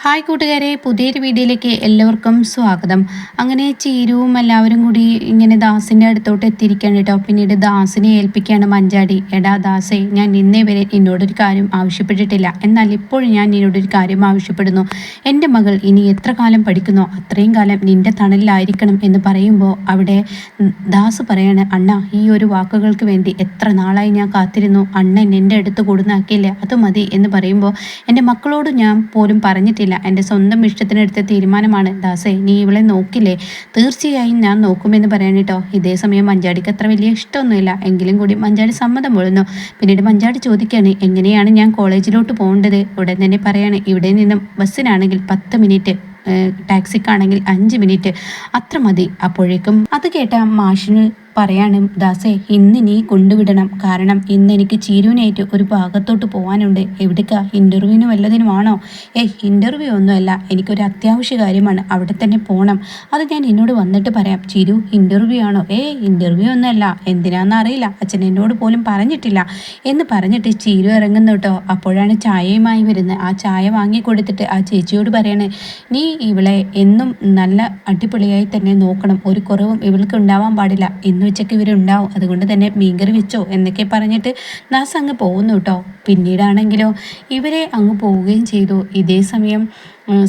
Hi കൂട്ടുകാരെ പുതിയൊരു വീഡിയോയിലേക്ക് എല്ലാവർക്കും സ്വാഗതം. അങ്ങനെ ചീരുവും എല്ലാവരും കൂടി ഇങ്ങനെ ദാസിന്റെ അടുത്തോട്ട് എത്തിയിരിക്കുകയാണ് കേട്ടോ. പിന്നീട് ദാസിനെ ഏൽപ്പിക്കുകയാണ് മഞ്ചാടി. എടാ ദാസേ ഞാൻ ഇന്നേ വരെ നിന്നോടൊരു കാര്യം ആവശ്യപ്പെട്ടിട്ടില്ല. എന്നാൽ ഇപ്പോൾ ഞാൻ നിന്നോടൊരു കാര്യം ആവശ്യപ്പെടുന്നു. എന്റെ മകൾ ഇനി എത്ര കാലം പഠിക്കുന്നോ? അത്രയും കാലം നിന്റെ തണലിലായിരിക്കണം എന്ന് പറയുമ്പോൾ അവിടെ ദാസ് പറയാണ് അണ്ണ ഈ ഒരു വാക്കുകൾക്ക് വേണ്ടി എത്ര നാളായി ഞാൻ കാത്തിരുന്നു. അണ്ണൻ എന്റെ അടുത്ത് കൊടുന്നാക്കിയില്ലേ അത് മതി എന്ന് പറയുമ്പോൾ എന്റെ മക്കളോട് ഞാൻ പോലും പറഞ്ഞിട്ടില്ല. പറ്റില്ല. എന്റെ സ്വന്തം ഇഷ്ടത്തിനെടുത്ത തീരുമാനമാണ്. ദാസേ നീ ഇവളെ നോക്കില്ലേ? തീർച്ചയായും ഞാൻ നോക്കുമെന്ന് പറയാൻ കേട്ടോ. ഇതേ സമയം മഞ്ചാടിക്ക് അത്ര വലിയ ഇഷ്ടമൊന്നുമില്ല. എങ്കിലും കൂടി മഞ്ചാടി സമ്മതം പൊഴുന്നു പിന്നീട് മഞ്ചാടി ചോദിക്കുകയാണ് എങ്ങനെയാണ് ഞാൻ കോളേജിലോട്ട് പോകേണ്ടത്? ഉടൻ തന്നെ പറയാണ് ഇവിടെ നിന്നും ബസ്സിനാണെങ്കിൽ പത്ത് മിനിറ്റ് ടാക്സിക്കാണെങ്കിൽ അഞ്ച് മിനിറ്റ്. അത്ര മതി. അപ്പോഴേക്കും അത് കേട്ട മാഷിന് പറയാണ് ദാസേ ഇന്ന് നീ കൊണ്ടുവിടണം. കാരണം ഇന്ന് എനിക്ക് ചീരുവിനായിട്ട് ഒരു ഭാഗത്തോട്ട് പോകാനുണ്ട് എവിടേക്കാ? ഇന്റർവ്യൂവിന് വല്ലതിനുമാണോ? ഏയ് ഇന്റർവ്യൂ ഒന്നുമല്ല. എനിക്കൊരു അത്യാവശ്യ കാര്യമാണ്. അവിടെ തന്നെ പോകണം അത് ഞാൻ എന്നോട് വന്നിട്ട് പറയാം. ചിരു ഇന്റർവ്യൂ ആണോ? ഏ ഇന്റർവ്യൂ ഒന്നുമല്ല. എന്തിനാന്ന് അറിയില്ല. അച്ഛൻ എന്നോട് പോലും പറഞ്ഞിട്ടില്ല. എന്ന് പറഞ്ഞിട്ട് ചിരു ഇറങ്ങുന്നു കേട്ടോ. അപ്പോഴാണ് ചായയുമായി വരുന്നത്. ആ ചായ വാങ്ങി കൊടുത്തിട്ട് ആ ചേച്ചിയോട് പറയണേ നീ ഇവളെ എന്നും നല്ല അടിപൊളിയായി തന്നെ നോക്കണം. ഒരു കുറവും ഇവൾക്ക് ഉണ്ടാവാൻ പാടില്ല. എന്ന് ഉച്ചയ്ക്ക് ഇവരുണ്ടാവും. അതുകൊണ്ട് തന്നെ മീൻകറി വെച്ചോ എന്നൊക്കെ പറഞ്ഞിട്ട് നാസ് അങ്ങ് പോകുന്നു കേട്ടോ. പിന്നീടാണെങ്കിലോ ഇവരെ അങ്ങ് പോവുകയും ചെയ്തു. ഇതേ സമയം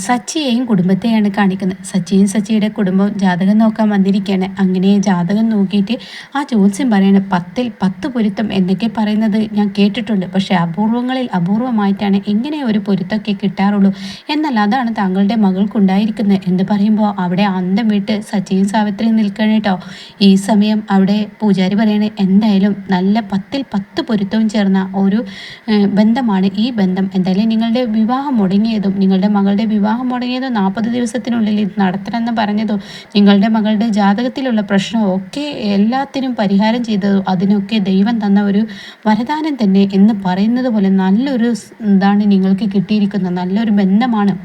സച്ചിയെയും കുടുംബത്തെയാണ് കാണിക്കുന്നത്. സച്ചിയും സച്ചിയുടെ കുടുംബം ജാതകം നോക്കാൻ വന്നിരിക്കുകയാണ്. അങ്ങനെ ജാതകം നോക്കിയിട്ട് ആ ജ്യോത്സ്യം പറയണ പത്തിൽ പത്ത് പൊരുത്തം എന്നൊക്കെ പറയുന്നത് ഞാൻ കേട്ടിട്ടുണ്ട്. പക്ഷേ അപൂർവങ്ങളിൽ അപൂർവമായിട്ടാണ് എങ്ങനെ ഒരു പൊരുത്തമൊക്കെ കിട്ടാറുള്ളൂ. എന്നാൽ അതാണ് താങ്കളുടെ മകൾക്കുണ്ടായിരിക്കുന്നത് എന്ന് പറയുമ്പോൾ അവിടെ അന്തം വിട്ട് സച്ചിയും സാവിത്രിയും നിൽക്കണം കേട്ടോ. ഈ സമയം അവിടെ പൂജാരി പറയണേ എന്തായാലും നല്ല പത്തിൽ പത്ത് പൊരുത്തവും ചേർന്ന ഒരു ബന്ധമാണ് ഈ ബന്ധം. എന്തായാലും നിങ്ങളുടെ വിവാഹം മുടങ്ങിയതും നിങ്ങളുടെ മകളുടെ വിവാഹം മുടങ്ങിയതോ നാൽപ്പത് ദിവസത്തിനുള്ളിൽ ഇത് നടത്തണമെന്ന് പറഞ്ഞതോ നിങ്ങളുടെ മകളുടെ ജാതകത്തിലുള്ള പ്രശ്നമോ ഒക്കെ എല്ലാത്തിനും പരിഹാരം ചെയ്തതോ അതിനൊക്കെ ദൈവം തന്ന ഒരു വരദാനം തന്നെ എന്ന് പറയുന്നത് പോലെ നല്ലൊരു ഇതാണ് നിങ്ങൾക്ക് കിട്ടിയിരിക്കുന്നത്? നല്ലൊരു ബന്ധമാണ്.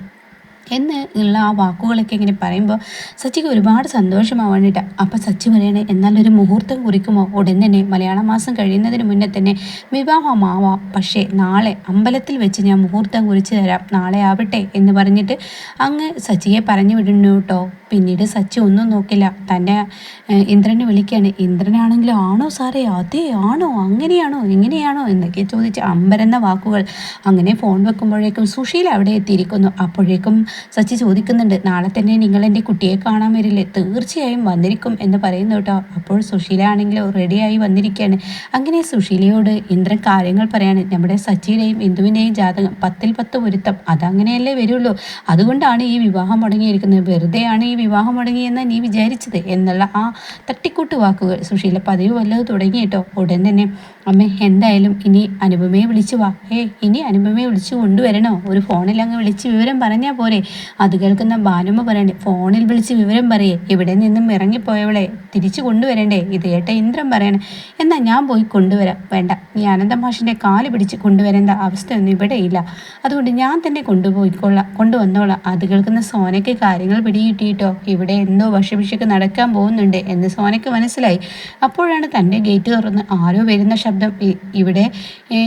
എന്ന് ഉള്ള ആ വാക്കുകളൊക്കെ ഇങ്ങനെ പറയുമ്പോൾ സച്ചിക്ക് ഒരുപാട് സന്തോഷമാവാനിട്ട്. അപ്പം സച്ചി പറയണേ എന്നാലൊരു മുഹൂർത്തം കുറിക്കുമോ? ഉടൻ തന്നെ മലയാള മാസം കഴിയുന്നതിന് മുന്നേ തന്നെ വിവാഹമാവാം. പക്ഷേ നാളെ അമ്പലത്തിൽ വെച്ച് ഞാൻ മുഹൂർത്തം കുറിച്ച് തരാം. നാളെ ആവട്ടെ എന്ന് പറഞ്ഞിട്ട് അങ്ങ് സച്ചിയെ പറഞ്ഞു വിടുന്നു കേട്ടോ. പിന്നീട് സച്ചി ഒന്നും നോക്കില്ല. തന്റെ ഇന്ദ്രനെ വിളിക്കുകയാണ് ഇന്ദ്രനാണെങ്കിലും? ആണോ സാറേ? അതേ ആണോ? അങ്ങനെയാണോ? എങ്ങനെയാണോ എന്നൊക്കെ ചോദിച്ച് അമ്പരന്ന വാക്കുകൾ. അങ്ങനെ ഫോൺ വെക്കുമ്പോഴേക്കും സുശീൽ അവിടെ എത്തിയിരിക്കുന്നു. അപ്പോഴേക്കും സച്ചി ചോദിക്കുന്നുണ്ട് നാളെ തന്നെ നിങ്ങൾ എന്റെ കുട്ടിയെ കാണാൻ വരില്ലേ? തീർച്ചയായും വന്നിരിക്കും എന്ന് പറയുന്നു കേട്ടോ. അപ്പോൾ സുശീല ആണെങ്കിലോ റെഡിയായി വന്നിരിക്കുകയാണ് അങ്ങനെ സുശീലയോട് ഇന്ദ്രൻ കാര്യങ്ങൾ പറയാണ്. നമ്മുടെ സച്ചിയുടെയും ഇന്ദുവിന്റെയും ജാതകം പത്തിൽ പത്ത് പൊരുത്തം അതങ്ങനെയല്ലേ വരുള്ളൂ. അതുകൊണ്ടാണ് ഈ വിവാഹം മുടങ്ങിയിരിക്കുന്നത്. വെറുതെയാണ് ഈ വിവാഹം മുടങ്ങിയെന്ന് നീ വിചാരിച്ചത്? എന്നുള്ള ആ തട്ടിക്കൂട്ട് വാക്കുകൾ സുശീല പതിവ് വല്ലത് തുടങ്ങിയിട്ടോ ഉടൻ തന്നെ അമ്മേ എന്തായാലും ഇനി അനുപമയെ വിളിച്ചു വാ. ഏ ഇനി അനുപമയെ വിളിച്ചു കൊണ്ടുവരണോ? ഒരു ഫോണിൽ അങ്ങ് വിളിച്ച് വിവരം പറഞ്ഞാൽ പോരെ. അത് കേൾക്കുന്ന ഭാനുമ്മ പറയണ്ടേ ഫോണിൽ വിളിച്ച് വിവരം പറയേ. ഇവിടെ നിന്നും ഇറങ്ങിപ്പോയവളെ തിരിച്ചു കൊണ്ടുവരണ്ടേ? ഇത് ഏട്ട ഇന്ദ്രൻ പറയണേ. എന്നാൽ ഞാൻ പോയി കൊണ്ടുവരാം. വേണ്ട നീ അനന്തമാഷിന്റെ കാൽ പിടിച്ച് കൊണ്ടുവരേണ്ട അവസ്ഥയൊന്നും ഇവിടെ ഇല്ല. അതുകൊണ്ട് ഞാൻ തന്നെ കൊണ്ടുപോയിക്കൊള്ളാം കൊണ്ടുവന്നോളാം. അത് കേൾക്കുന്ന സോനയ്ക്ക് കാര്യങ്ങൾ പിടികിട്ടിയിട്ടോ? ഇവിടെ എന്തോ വശവിഷക്ക് നടക്കാൻ പോകുന്നുണ്ട് എന്ന് സോനയ്ക്ക് മനസ്സിലായി. അപ്പോഴാണ് തന്റെ ഗേറ്റ് തുറന്ന് ആരോ വരുന്ന ശബ്ദം ഇവിടെ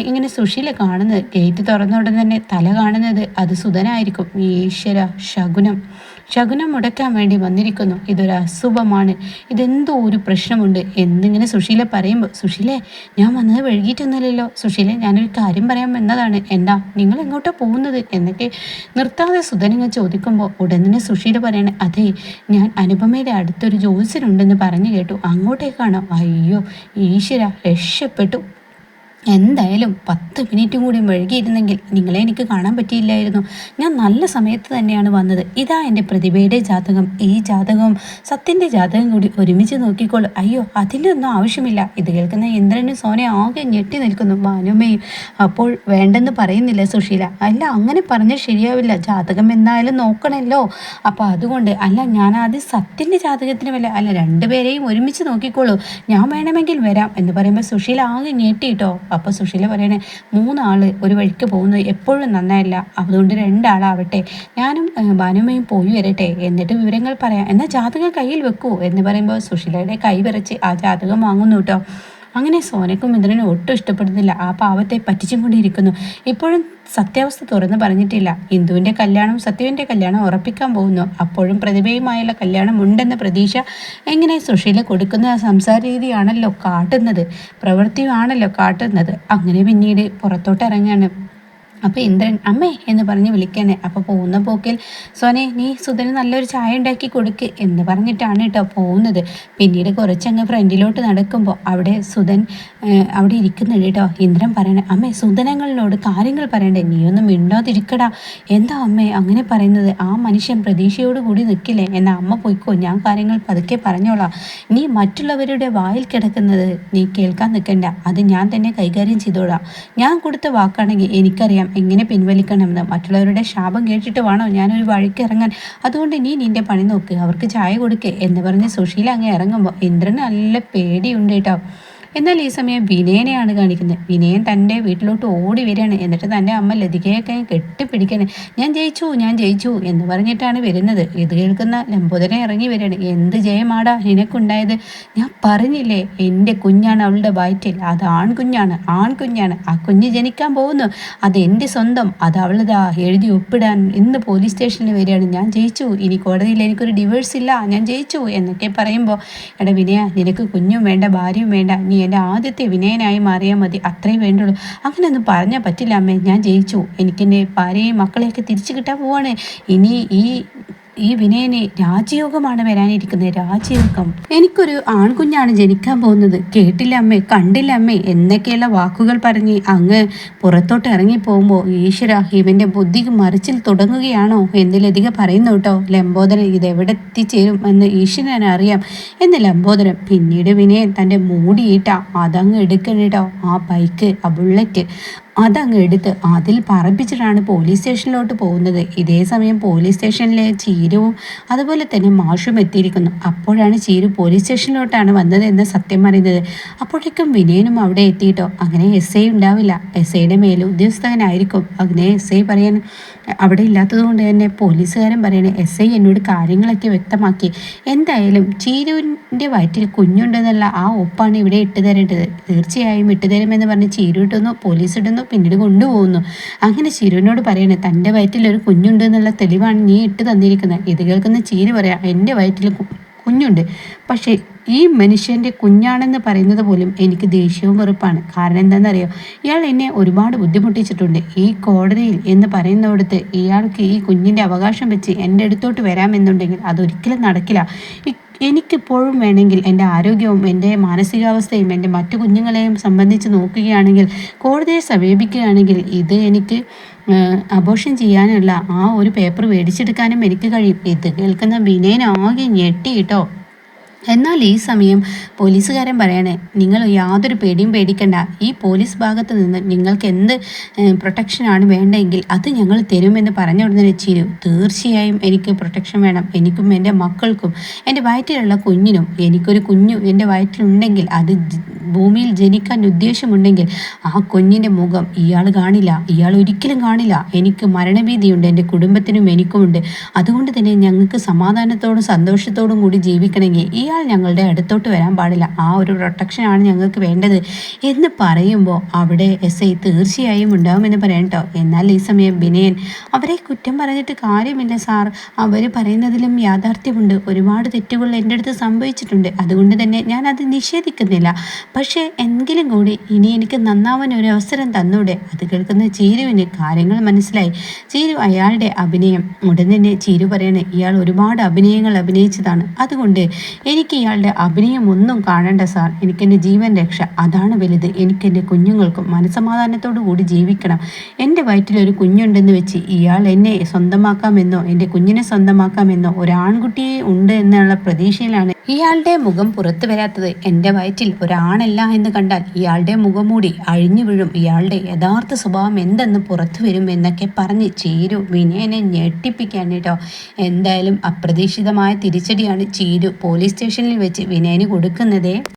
ഇങ്ങനെ സുശീല കാണുന്നത്. ഗേറ്റ് തുറന്ന ഉടൻ തന്നെ തല കാണുന്നത് അത് സുധനായിരിക്കും. ഈശ്വര ശകുനം. ശകുനം മുടക്കാൻ വേണ്ടി വന്നിരിക്കുന്നു. ഇതൊരു അസുഖമാണ്. ഇതെന്തോ ഒരു പ്രശ്നമുണ്ട് എന്നിങ്ങനെ സുശീല പറയുമ്പോൾ സുശീലേ ഞാൻ വന്നത് വഴുകിയിട്ടൊന്നുമില്ലല്ലോ. സുശീലെ ഞാനൊരു കാര്യം പറയാൻ വന്നതാണ് എന്താ നിങ്ങൾ എങ്ങോട്ടാ പോകുന്നത്? എന്നൊക്കെ നിർത്താതെ സുധനിങ്ങ ചോദിക്കുമ്പോൾ ഉടൻ തന്നെ സുശീല പറയണേ അതെ ഞാൻ അനുപമയുടെ അടുത്തൊരു ജോത്സ്യനുണ്ടെന്ന് പറഞ്ഞു കേട്ടു. അങ്ങോട്ടേക്കാണോ? അയ്യോ ഈശ്വര രക്ഷപ്പെട്ടു. എന്തായാലും പത്ത് മിനിറ്റും കൂടി വഴുകിയിരുന്നെങ്കിൽ നിങ്ങളെ എനിക്ക് കാണാൻ പറ്റിയില്ലായിരുന്നു. ഞാൻ നല്ല സമയത്ത് തന്നെയാണ് വന്നത്. ഇതാ എന്റെ പ്രതിഭയുടെ ജാതകം. ഈ ജാതകവും സത്യന്റെ ജാതകം കൂടി ഒരുമിച്ച് നോക്കിക്കോളൂ. അയ്യോ അതിന്റെ ഒന്നും ആവശ്യമില്ല. ഇത് കേൾക്കുന്ന ഇന്ദ്രനും സോന ആകെ ഞെട്ടി നിൽക്കുന്നു. ഭാനുമയും അപ്പോൾ വേണ്ടെന്ന് പറയുന്നില്ല സുശീല. അല്ല അങ്ങനെ പറഞ്ഞാൽ ശരിയാവില്ല. ജാതകം എന്തായാലും നോക്കണമല്ലോ അപ്പോൾ അതുകൊണ്ട് അല്ല ഞാൻ ആദ്യം സത്യന്റെ ജാതകത്തിന് വല്ല അല്ല രണ്ടുപേരെയും ഒരുമിച്ച് നോക്കിക്കോളൂ. ഞാൻ വേണമെങ്കിൽ വരാം എന്ന് പറയുമ്പോൾ സുശീല ആകെ ഞെട്ടിയിട്ടോ അപ്പോൾ സുശീല പറയണേ മൂന്നാൾ ഒരു വഴിക്ക് പോകുന്നത് എപ്പോഴും നന്നായില്ല. അതുകൊണ്ട് രണ്ടാളാവട്ടെ. ഞാനും ഭാനുമ്മയും പോയി വരട്ടെ. എന്നിട്ട് വിവരങ്ങൾ പറയാം. എന്നാൽ ജാതകം കയ്യിൽ വെക്കൂ എന്ന് പറയുമ്പോൾ സുശീലയുടെ കൈ വിറച്ച് ആ ജാതകം വാങ്ങുന്നു കേട്ടോ. അങ്ങനെ സോനക്കും ഇന്ദ്രനും ഒട്ടും ഇഷ്ടപ്പെടുന്നില്ല. ആ പാവത്തെ പറ്റിച്ചും കൊണ്ടിരിക്കുന്നു. ഇപ്പോഴും സത്യാവസ്ഥ തുറന്നു പറഞ്ഞിട്ടില്ല. ഇന്ദുവിന്റെ കല്യാണം സത്യുവിന്റെ കല്യാണം ഉറപ്പിക്കാൻ പോകുന്നു. അപ്പോഴും പ്രതിഭയുമായുള്ള കല്യാണം ഉണ്ടെന്ന പ്രതീക്ഷ എങ്ങനെ സുഷീല കൊടുക്കുന്ന സംസാര രീതിയാണല്ലോ കാട്ടുന്നത്. പ്രവൃത്തിയാണല്ലോ കാട്ടുന്നത്. അങ്ങനെ പിന്നീട് പുറത്തോട്ട് ഇറങ്ങാണ് അപ്പോൾ ഇന്ദ്രൻ അമ്മേ എന്ന് പറഞ്ഞ് വിളിക്കണേ. അപ്പോൾ പോകുന്ന പോക്കിൽ സോനെ നീ സുധന് നല്ലൊരു ചായ ഉണ്ടാക്കി കൊടുക്ക് എന്ന് പറഞ്ഞിട്ടാണ് കേട്ടോ പോകുന്നത്. പിന്നീട് കുറച്ചങ്ങ് ഫ്രണ്ടിലോട്ട് നടക്കുമ്പോൾ അവിടെ സുധൻ അവിടെ ഇരിക്കുന്നുണ്ട് കേട്ടോ ഇന്ദ്രൻ പറയണേ അമ്മേ സുധനങ്ങളിനോട് കാര്യങ്ങൾ പറയണ്ടേ? നീ ഒന്നും മിണ്ടാതിരിക്കടാ. എന്താ അമ്മേ? അങ്ങനെ പറയുന്നത്. ആ മനുഷ്യൻ പ്രതീക്ഷയോട് കൂടി നിൽക്കില്ലേ എന്ന അമ്മ പോയിക്കോ ഞാൻ കാര്യങ്ങൾ പതുക്കെ പറഞ്ഞോളാം. നീ മറ്റുള്ളവരുടെ വായിൽ കിടക്കുന്നത് നീ കേൾക്കാൻ നിൽക്കണ്ട അത് ഞാൻ തന്നെ കൈകാര്യം ചെയ്തോളാം. ഞാൻ കൊടുത്ത വാക്കാണെങ്കിൽ എനിക്കറിയാം. എങ്ങനെ പിൻവലിക്കണമെന്ന് മറ്റുള്ളവരുടെ ശാപം കേട്ടിട്ട് വേണോ ഞാനൊരു വഴിക്ക് ഇറങ്ങാൻ? അതുകൊണ്ട് നീ നിന്റെ പണി നോക്ക് അവർക്ക് ചായ കൊടുക്കേ എന്ന് പറഞ്ഞ് സുശീല അങ്ങ് ഇറങ്ങുമ്പോൾ ഇന്ദ്രന് നല്ല പേടിയുണ്ട് കേട്ടോ. എന്നാൽ ഈ സമയം വിനയനെയാണ് കാണിക്കുന്നത്. വിനയൻ തന്റെ വീട്ടിലോട്ട് ഓടി വരികയാണ്. എന്നിട്ട് തന്റെ അമ്മ ലതികയൊക്കെ കെട്ടിപ്പിടിക്കണേ ഞാൻ ജയിച്ചു ഞാൻ ജയിച്ചു എന്ന് പറഞ്ഞിട്ടാണ് വരുന്നത്. ഇത് കേൾക്കുന്ന ലംബോദരൻ ഇറങ്ങി വരികയാണ്. എന്ത് ജയമാടാ നിനക്കുണ്ടായത്? ഞാൻ പറഞ്ഞില്ലേ എന്റെ കുഞ്ഞാണ് അവളുടെ വയറ്റിൽ. അത് ആൺകുഞ്ഞാണ് ആൺകുഞ്ഞാണ്. ആ കുഞ്ഞ് ജനിക്കാൻ പോകുന്നു. അത് എന്റെ സ്വന്തം. അത് അവളതാ എഴുതി ഒപ്പിടാൻ ഇന്ന് പോലീസ് സ്റ്റേഷനിൽ വരികയാണ്. ഞാൻ ജയിച്ചു. ഇനി കോടതിയിൽ എനിക്കൊരു ഡിവേഴ്സ് ഇല്ല. ഞാൻ ജയിച്ചു എന്നൊക്കെ പറയുമ്പോൾ എടാ വിനയ നിനക്ക് കുഞ്ഞും വേണ്ട ഭാര്യയും വേണ്ട. നീ എന്റെ ആദ്യത്തെ വിനയനായി മാറിയാൽ മതി. അത്രയും വേണ്ടുള്ളൂ. അങ്ങനെയൊന്നും പറഞ്ഞാൽ പറ്റില്ല അമ്മേ. ഞാൻ ജയിച്ചു. എനിക്കെന്റെ ഭാര്യയും മക്കളെയൊക്കെ തിരിച്ചു കിട്ടാൻ പോവാണ്. ഇനി ഈ ഈ വിനയനെ രാജയോഗമാണ് വരാനിരിക്കുന്നത്. രാജയോഗം. എനിക്കൊരു ആൺകുഞ്ഞാണ് ജനിക്കാൻ പോകുന്നത്. കേട്ടില്ല അമ്മേ കണ്ടില്ല അമ്മേ. എന്നൊക്കെയുള്ള വാക്കുകൾ പറഞ്ഞ് അങ്ങ് പുറത്തോട്ട് ഇറങ്ങി പോകുമ്പോൾ ഈശ്വര ഇവന്റെ ബുദ്ധി മറിച്ചിൽ തുടങ്ങുകയാണോ എന്നിലധികം പറയുന്നു കേട്ടോ. ലംബോദരൻ ഇതെവിടെ എത്തിച്ചേരും എന്ന് ഈശ്വരൻ അറിയാം. എന്ന് ലംബോദരൻ പിന്നീട് വിനയൻ തന്റെ മൂടിയിട്ട അതങ്ങ് എടുക്കണിട്ടോ ആ ബൈക്ക് ആ ബുള്ളറ്റ് അതങ്ങ് എടുത്ത് അതിൽ പറപ്പിച്ചിട്ടാണ് പോലീസ് സ്റ്റേഷനിലോട്ട് പോകുന്നത്. ഇതേ സമയം പോലീസ് സ്റ്റേഷനിലെ ചീരുവും അതുപോലെ തന്നെ മാഷും എത്തിയിരിക്കുന്നു. അപ്പോഴാണ് ചീരു പോലീസ് സ്റ്റേഷനിലോട്ടാണ് വന്നത് എന്ന് സത്യം അറിയുന്നത്. അപ്പോഴേക്കും വിനയനും അവിടെ എത്തിയിട്ടോ? അങ്ങനെ എസ് ഐ ഉണ്ടാവില്ല. എസ് ഐയുടെ മേലുദ്യോഗസ്ഥനായിരിക്കും അങ്ങനെ എസ് ഐ പറയാൻ അവിടെ ഇല്ലാത്തത് കൊണ്ട് തന്നെ പോലീസുകാരൻ പറയണ എസ് ഐ എന്നോട് കാര്യങ്ങളൊക്കെ വ്യക്തമാക്കി. എന്തായാലും ചീരുവിന്റെ വയറ്റിൽ കുഞ്ഞുണ്ടെന്നുള്ള ആ ഒപ്പാണ് ഇവിടെ ഇട്ടുതരേണ്ടത്. തീർച്ചയായും ഇട്ടുതരുമെന്ന് പറഞ്ഞ് ചീരു ഇട്ടുന്നു പോലീസ് ഇടുന്നു പിന്നീട് കൊണ്ടുപോകുന്നു. അങ്ങനെ ശിരുവിനോട് പറയണേ തന്റെ വയറ്റിൽ ഒരു കുഞ്ഞുണ്ട് എന്നുള്ള തെളിവാണ് നീ ഇട്ട് തന്നിരിക്കുന്നത്. ഇത് കേൾക്കുന്ന ചീര് പറയാം എന്റെ വയറ്റിൽ കുഞ്ഞുണ്ട്. പക്ഷേ ഈ മനുഷ്യന്റെ കുഞ്ഞാണെന്ന് പറയുന്നത് പോലും എനിക്ക് ദേഷ്യവും വെറുപ്പാണ്. കാരണം എന്താണെന്നറിയോ? ഇയാൾ എന്നെ ഒരുപാട് ബുദ്ധിമുട്ടിച്ചിട്ടുണ്ട്. ഈ കോടതിയിൽ എന്ന് പറയുന്നിടത്ത് ഇയാൾക്ക് ഈ കുഞ്ഞിന്റെ അവകാശം വെച്ച് എന്റെ അടുത്തോട്ട് വരാമെന്നുണ്ടെങ്കിൽ അതൊരിക്കലും നടക്കില്ല. എനിക്കിപ്പോഴും വേണമെങ്കിൽ എന്റെ ആരോഗ്യവും എന്റെ മാനസികാവസ്ഥയും എന്റെ മറ്റു കുഞ്ഞുങ്ങളെയും സംബന്ധിച്ച് നോക്കുകയാണെങ്കിൽ കോടതിയെ സമീപിക്കുകയാണെങ്കിൽ ഇത് എനിക്ക് അബോഷൻ ചെയ്യാനുള്ള ആ ഒരു പേപ്പർ മേടിച്ചെടുക്കാനും എനിക്ക് കഴിയും. ഇത് കേൾക്കുന്ന വിനയനാകെ ഞെട്ടി കേട്ടോ എന്നാൽ ഈ സമയം പോലീസുകാരൻ പറയണേ നിങ്ങൾ യാതൊരു പേടിയും പേടിക്കണ്ട. ഈ പോലീസ് ഭാഗത്ത് നിന്ന് നിങ്ങൾക്ക് എന്ത് പ്രൊട്ടക്ഷനാണ് വേണ്ടെങ്കിൽ അത് ഞങ്ങൾ തരുമെന്ന് പറഞ്ഞ ഉടനെ ചിരു. തീർച്ചയായും എനിക്ക് പ്രൊട്ടക്ഷൻ വേണം. എനിക്കും എന്റെ മക്കൾക്കും എന്റെ വയറ്റിലുള്ള കുഞ്ഞിനും എനിക്കൊരു കുഞ്ഞു എന്റെ വയറ്റിലുണ്ടെങ്കിൽ അത് ഭൂമിയിൽ ജനിക്കാൻ ഉദ്ദേശമുണ്ടെങ്കിൽ ആ കുഞ്ഞിന്റെ മുഖം ഇയാൾ കാണില്ല. ഇയാൾ ഒരിക്കലും കാണില്ല. എനിക്ക് മരണഭീതിയുണ്ട്. എന്റെ കുടുംബത്തിനും എനിക്കുമുണ്ട്. അതുകൊണ്ട് തന്നെ ഞങ്ങൾക്ക് സമാധാനത്തോടും സന്തോഷത്തോടും കൂടി ജീവിക്കണമെങ്കിൽ ഇയാൾ ഞങ്ങളുടെ അടുത്തോട്ട് വരാൻ പാടില്ല. ആ ഒരു പ്രൊട്ടക്ഷൻ ആണ് ഞങ്ങൾക്ക് വേണ്ടത്. എന്ന് പറയുമ്പോൾ അവിടെ എസ് ഐ തീർച്ചയായും ഉണ്ടാകുമെന്ന് പറയാം കേട്ടോ എന്നാൽ ഈ സമയം ബിനയൻ അവരെ കുറ്റം പറഞ്ഞിട്ട് കാര്യമില്ല സാർ. അവർ പറയുന്നതിലും യാഥാർത്ഥ്യമുണ്ട്. ഒരുപാട് തെറ്റുകൾ എന്റെ അടുത്ത് സംഭവിച്ചിട്ടുണ്ട്. അതുകൊണ്ട് തന്നെ ഞാൻ അത് നിഷേധിക്കുന്നില്ല. പക്ഷേ എങ്കിലും കൂടി ഇനി എനിക്ക് നന്നാവാൻ ഒരു അവസരം തന്നൂടെ. അത് കേൾക്കുന്ന ചീരുവിന് കാര്യങ്ങൾ മനസ്സിലായി. ചീരു അയാളുടെ അഭിനയം. ഉടൻ തന്നെ ചീരു പറയണേ ഇയാൾ ഒരുപാട് അഭിനയങ്ങൾ അഭിനയിച്ചതാണ്. അതുകൊണ്ട് എനിക്ക് ഇയാളുടെ അഭിനയം ഒന്നും കാണണ്ട സാർ. എനിക്കെന്റെ ജീവൻ രക്ഷ. അതാണ് വലുത്. എനിക്കെന്റെ കുഞ്ഞുങ്ങൾക്കും മനസമാധാനത്തോടു കൂടി ജീവിക്കണം. എന്റെ വയറ്റിലൊരു കുഞ്ഞുണ്ടെന്ന് വെച്ച് ഇയാൾ എന്നെ സ്വന്തമാക്കാമെന്നോ എന്റെ കുഞ്ഞിനെ സ്വന്തമാക്കാമെന്നോ ഒരാൺകുട്ടിയെ ഉണ്ട് എന്നുള്ള പ്രതീക്ഷയിലാണ് ഇയാളുടെ മുഖം പുറത്തു വരാത്തത്. എന്റെ വയറ്റിൽ ഒരാണല്ല എന്ന് കണ്ടാൽ ഇയാളുടെ മുഖം മൂടി അഴിഞ്ഞു വീഴും. ഇയാളുടെ യഥാർത്ഥ സ്വഭാവം എന്തെന്ന് പുറത്തു വരും എന്നൊക്കെ പറഞ്ഞ് ചീരു വിനയനെ ഞെട്ടിപ്പിക്കാൻ കേട്ടോ. എന്തായാലും അപ്രതീക്ഷിതമായ തിരിച്ചടിയാണ് ചീരു പോലീസ് സ്റ്റേഷനിൽ വെച്ച് വിനയന് കൊടുക്കുന്നത്